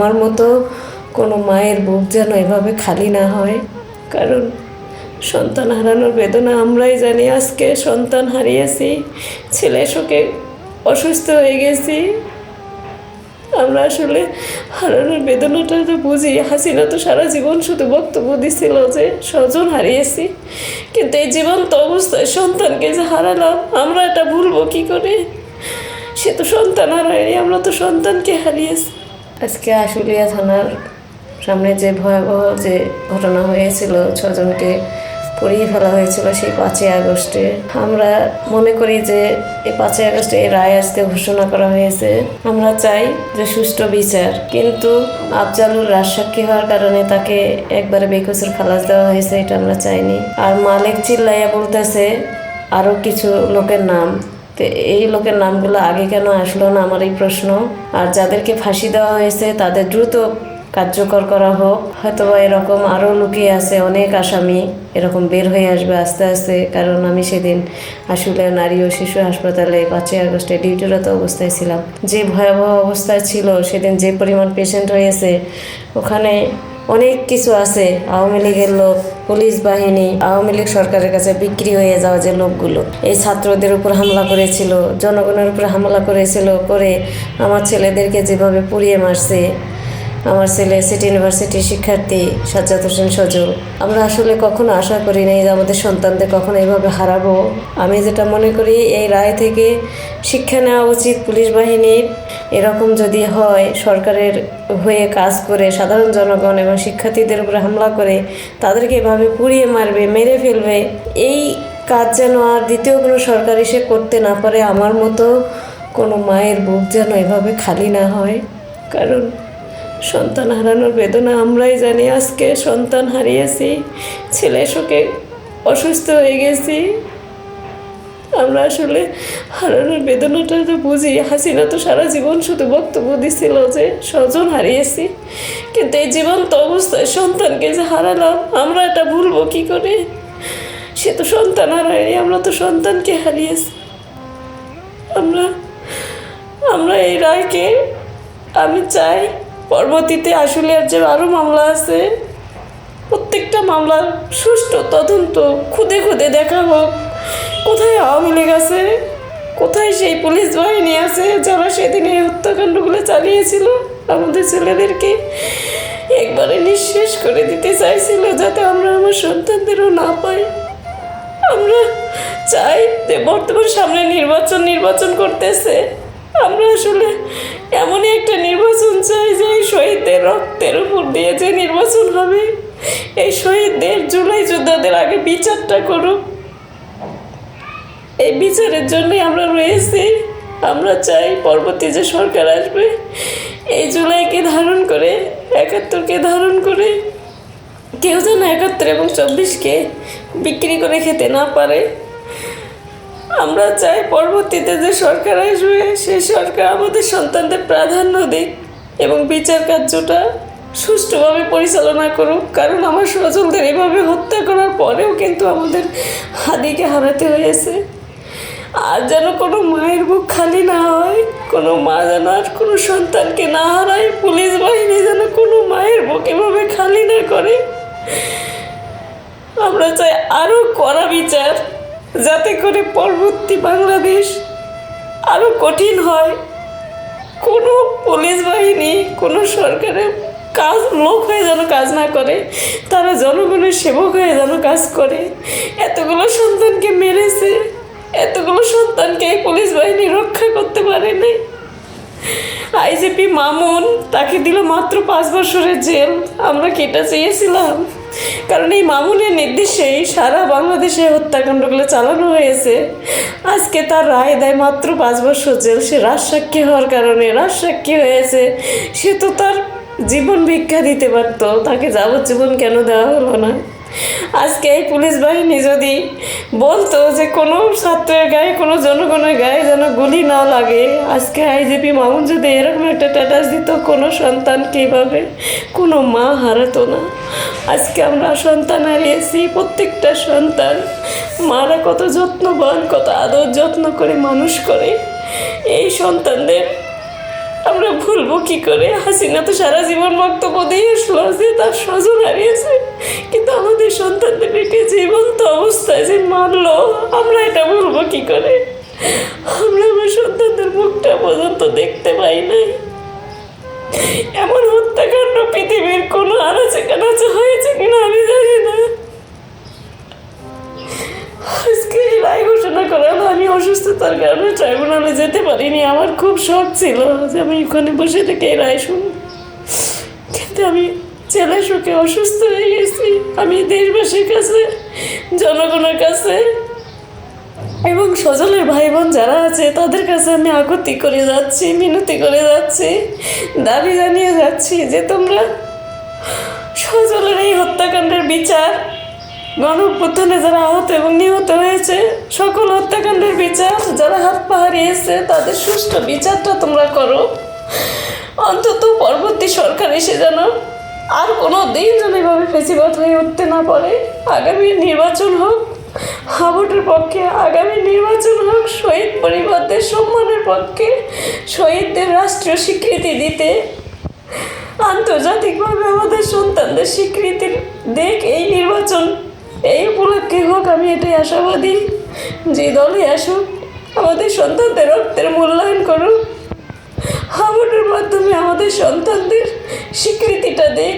আমার মতো কোনো মায়ের বুক যেন এভাবে খালি না হয়। কারণ সন্তান হারানোর বেদনা আমরাই জানি, আজকে সন্তান হারিয়েছি, ছেলে শোকে অসুস্থ হয়ে গেছি। আমরা আসলে হারানোর বেদনাটা তো বুঝি, হাসিনা তো সারা জীবন শুধু বক্তব্য দিছিল যে স্বজন হারিয়েছি। কিন্তু এই জীবন্ত অবস্থায় সন্তানকে যে হারালাম, আমরা এটা ভুলবো কি করে? সে তো সন্তান হারায়নি, আমরা তো সন্তানকে হারিয়েছি। আজকে আশুলিয়া থানার সামনে যে ভয়াবহ যে ঘটনা হয়েছিল, ছজনকে পড়িয়ে ফেলা হয়েছিল সেই পাঁচই আগস্টে। আমরা মনে করি যে এই পাঁচই আগস্টে এই রায় আজকে ঘোষণা করা হয়েছে। আমরা চাই যে সুষ্ঠু বিচার। কিন্তু আফজালুর রাজসাক্ষী হওয়ার কারণে তাকে একবারে বেকসুর খালাস দেওয়া হয়েছে, এটা আমরা চাইনি। আর মালিক চিল্লাইয়া বলতেছে আরও কিছু লোকের নাম। তো এই লোকের নামগুলো আগে কেন আসলো না আমার এই প্রশ্ন? আর যাদেরকে ফাঁসি দেওয়া হয়েছে, তাদের দ্রুত কার্যকর করা হোক। হয়তোবা এরকম আরও লুকিয়ে আছে অনেক আসামি। এরকম বের হয়ে আসবে আস্তে আস্তে, কারণ আমি সেদিন আসলে নারী ও শিশু হাসপাতালে পাঁচই আগস্টে ডিউটিরত অবস্থায় ছিলাম। যে ভয়াবহ অবস্থায় ছিল, সেদিন যে পরিমাণ পেশেন্ট হয়েছে ওখানে অনেক কিছু আছে। আওয়ামী লীগের লোক, পুলিশ বাহিনী, আওয়ামী লীগ সরকারের কাছে বিক্রি হয়ে যাওয়া যে লোকগুলো, এই ছাত্রদের উপর হামলা করেছিল, জনগণের উপর হামলা করেছিল করে আমার ছেলেদেরকে যেভাবে পুড়িয়ে মারছে, আমার ছেলে সিটি ইউনিভার্সিটির শিক্ষার্থী সাজ্জাদ হোসেন সজল আমরা আসলে কখনো আশা করি নাই যে আমাদের সন্তানদের কখনো এইভাবে হারাবো। আমি যেটা মনে করি, এই রায় থেকে শিক্ষা নেওয়া উচিত পুলিশ বাহিনীর। এরকম যদি হয়, সরকারের হয়ে কাজ করে, সাধারণ জনগণ এবং শিক্ষার্থীদের উপরে হামলা করে, তাদেরকে এভাবে পুড়িয়ে মারবে, মেরে ফেলবে, এই কাজ যেন আর দ্বিতীয় কোনো সরকার এসে করতে না পারে, আমার মতো কোনো মায়ের বুক যেন এভাবে খালি না হয়। কারণ সন্তান হারানোর বেদনা আমরাই জানি, আজকে সন্তান হারিয়েছি, ছেলে শোকে অসুস্থ হয়ে গেছি। আমরা আসলে হারানোর বেদনাটা তো বুঝি। হাসিনা তো সারা জীবন শুধু বক্তব্য দিছিল যে, স্বজন হারিয়েছি। কিন্তু এই জীবন্ত অবস্থায় সন্তানকে যে হারালাম, আমরা এটা ভুলবো কি করে? সে তো সন্তান হারায়নি, আমরা তো সন্তানকে হারিয়েছি। আমরা আমরা এই রায়কে, আমি চাই পরবর্তীতে আসলে আর যে আরও মামলা আছে, প্রত্যেকটা মামলার সুষ্ঠু তদন্ত খুদে খুদে দেখা হোক। কোথায় আওয়ামী লীগ আছে? কোথায় সেই পুলিশ বাহিনী আছে যারা সেদিন এই হত্যাকাণ্ডগুলো চালিয়েছিল আমাদের ছেলেদেরকে? একবারে নিঃশেষ করে দিতে চাইছিল যাতে আমরা আমার সন্তানদেরও না পাই। আমরা চাই যে বর্তমান সামনে নির্বাচন নির্বাচন করতেছে। আমরা আসলে এমনই একটা নির্বাচন চাই যে শহীদদের রক্তের উপর দিয়ে যে নির্বাচন হবে। এই শহীদদের জুলাই যোদ্ধাদের আগে বিচারটা করুক। এই বিচারের জন্যই আমরা রয়েছি। আমরা চাই পরবর্তী যে সরকার আসবে, এই জুলাইকে ধারণ করে, একাত্তরকে ধারণ করে, কেউ যেন একাত্তর এবং চব্বিশকে বিক্রি করে খেতে না পারে। আমরা চাই পরবর্তীতে যে সরকার আসবে সে সরকার আমাদের সন্তানদের প্রাধান্য দিক এবং বিচার কার্যটা সুষ্ঠুভাবে পরিচালনা করুক। কারণ আমার স্বজনদের এভাবে হত্যা করার পরেও কিন্তু আমাদের হাদিকে হারাতে হয়েছে। আর যেন কোনো মায়ের বুক খালি না হয়, কোনো মা যেন আর কোনো সন্তানকে না হারায়, পুলিশ বাহিনী যেন কোনো মায়ের বুক এভাবে খালি না করে। আমরা চাই আরও কড়া বিচার, যাতে করে পরবর্তী বাংলাদেশ আরও কঠিন হয়। কোনো পুলিশ বাহিনী, কোনো সরকারের কাজ লোক হয়ে যেন কাজ না করে, তারা জনগণের সেবক হয়ে যেন কাজ করে। এতগুলো সন্তানকে মেরেছে এতগুলো সন্তানকে পুলিশ বাহিনী রক্ষা করতে পারেনি আইজিপি মামুন, তাকে দিল মাত্র পাঁচ বছরের জেল। আমরা কি এটা চেয়েছিলাম? কারণ এই মামুনের নির্দেশেই সারা বাংলাদেশে হত্যাকাণ্ডগুলো চালানো হয়েছে। আজকে তার রায় দেয় মাত্র পাঁচ বছর জেল। সে রাজসাক্ষী হওয়ার কারণে রাজসাক্ষী হয়েছে। সে তো তার জীবন ভিক্ষা দিতে পারতো। তাকে যাবজ্জীবন কেন দেওয়া হলো না? আজকে এই পুলিশ বাহিনী যদি বলতো যে কোনো ছাত্রের গায়ে, কোনো জনগণের গায়ে যেন গুলি না লাগে, আজকে আইজিপি মামুন যদি এরকম একটা স্ট্যাটাস দিত, কোনো সন্তান কীভাবে, কোনো মা হারাতো না। আজকে আমরা সন্তান হারিয়েছি, প্রত্যেকটা সন্তান, মারা কত যত্নবান, কত আদর যত্ন করে মানুষ করে, এই সন্তানদের আমরা ভুলবো কি করে? হাসিনা তো সারা জীবন দিয়ে আসলো যে তার স্বজন হারিয়েছে। কিন্তু আমাদের সন্তানদের একটি জীবন্ত অবস্থায় যে মারলো, আমরা এটা ভুলবো কি করে? আমরা আমার সন্তানদের মুখটা পর্যন্ত দেখতে অসুস্থতার কারণে ট্রাইব্যুনালে যেতে পারিনি। আমার খুব শখ ছিল যে আমি ওখানে বসে থেকে রায় শুনব। কিন্তু আমি ছেলে শোকে অসুস্থ হয়ে গেছি। আমি দেশবাসীর কাছে, জনগণের কাছে এবং সজলের ভাই বোন যারা আছে, তাদের কাছে আমি আকুতি করে যাচ্ছি, মিনতি করে যাচ্ছি, দাবি জানিয়ে যাচ্ছি যে তোমরা সজলের এই হত্যাকাণ্ডের বিচার গণপ্রধানে যারা আহত এবং নিহত হয়েছে, সকল হত্যাকাণ্ডের বিচার, যারা হাত পা হারিয়েছে, তাদের সুষ্ঠু বিচারটা তোমরা করো। অন্তত পরবর্তী সরকার এসে যেন আর কোনো দিন যেন এভাবে ফেসিবাদ হয়ে উঠতে না পারে। আগামী নির্বাচন হোক হাবুটের পক্ষে, আগামী নির্বাচন হোক, শহীদ পরিবারদের সম্মানের পক্ষে, শহীদদের রাষ্ট্রীয় স্বীকৃতি দিতে। আন্তর্জাতিকভাবে আমাদের সন্তানদের স্বীকৃতি দেখ এই নির্বাচন এই উপলক্ষে হোক আমি এটাই আশাবাদী। যে দলে আসুক, আমাদের সন্তানদের রক্তের মূল্যায়ন করুক। হাবুটের মাধ্যমে আমাদের সন্তানদের স্বীকৃতিটা দেখ